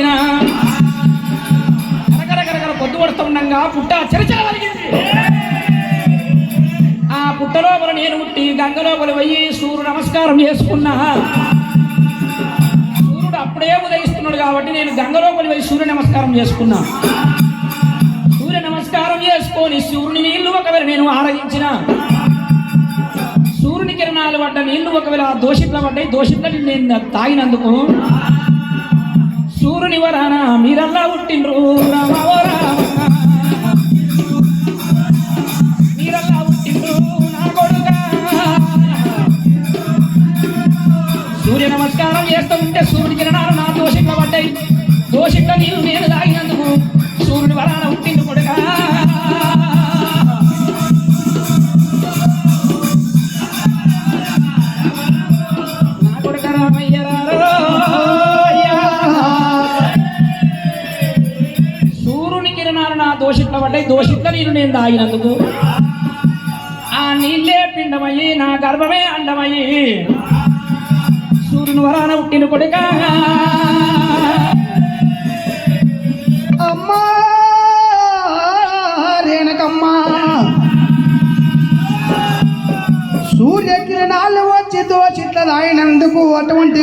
పుట్టిన పొద్దు పడుతూ ఉండగా పుట్ట చరిచల కలిగింది ఆ పుట్ట లోపల నేను పుట్టి గంగ లోపల పోయి సూర్యుడు నమస్కారం చేసుకున్నా. సూర్యుడు అప్పుడే ఉదయిస్తున్నాడు కాబట్టి నేను గంగ లోపల పోయి సూర్య నమస్కారం చేసుకున్నా. సూర్య నమస్కారం చేసుకొని సూర్యుని నీళ్ళు ఒకవేళ నేను ఆరగించిన. సూర్యుని కిరణాలు పడ్డ నీళ్ళు ఒకవేళ ఆ దోషిట్ల పడ్డాయి దోషిట్ల నేను తాగినందుకు సూర్యుని వరాన మీరల్లా పుట్టిండ్రు రామ రామ మీరల్లా పుట్టిండ్రు నా కొడుకా. సూర్య నమస్కారం చేస్తూ ఉంటే సూర్యుని కిరణాలు నా నా దోషిట్ల పడ్డాయి. దోషిట్ల నీళ్ళు నేను తాగినందుకు. ఆ నీళ్ళే పిండమయ్యి నా గర్భమే అండమయ్యి. సూర్యుని వరాన పుట్టిన కొడుక. అమ్మా రేణకమ్మా. సూర్యకిరణాలు వచ్చి దోచిట్ల దాయినందుకు అటువంటి